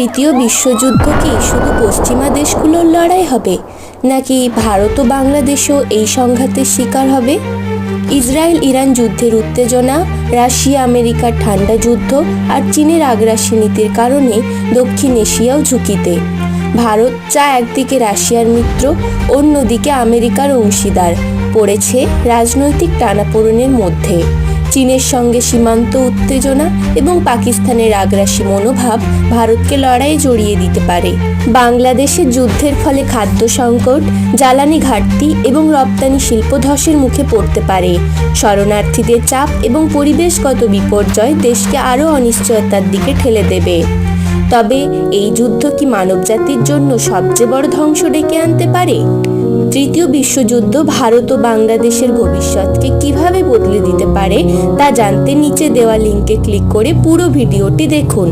তৃতীয় বিশ্বযুদ্ধ কি শুধু পশ্চিমা দেশগুলোর লড়াই হবে, নাকি ভারত ও বাংলাদেশও এই সংঘাতের শিকার হবে? ইসরায়েল ইরান যুদ্ধের উত্তেজনা, রাশিয়া আমেরিকার ঠান্ডা যুদ্ধ আর চীনের আগ্রাসী নীতির কারণে দক্ষিণ এশিয়াও ঝুঁকিতে। ভারত যা একদিকে রাশিয়ার মিত্র, অন্যদিকে আমেরিকার অংশীদার, পড়েছে রাজনৈতিক টানাপোড়েনের মধ্যে। চীনের সঙ্গে সীমান্ত উত্তেজনা এবং পাকিস্তানের আগ্রাসী মনোভাব ভারতকে লড়াইয়ে জড়িয়ে দিতে পারে। বাংলাদেশের যুদ্ধের ফলে খাদ্য সংকট, জ্বালানি ঘাটতি এবং রপ্তানি শিল্প ধসের মুখে পড়তে পারে। শরণার্থীদের চাপ এবং পরিবেশগত বিপর্যয় দেশকে আরও অনিশ্চয়তার দিকে ঠেলে দেবে। তবে এই যুদ্ধ কি মানবজাতির জন্য সবচেয়ে বড় ধ্বংস ডেকে আনতে পারে? তৃতীয় বিশ্বযুদ্ধ ভারত ও বাংলাদেশের ভবিষ্যৎকে কীভাবে বদলে দিতে পারে তা জানতে নিচে দেওয়া লিঙ্কে ক্লিক করে পুরো ভিডিওটি দেখুন।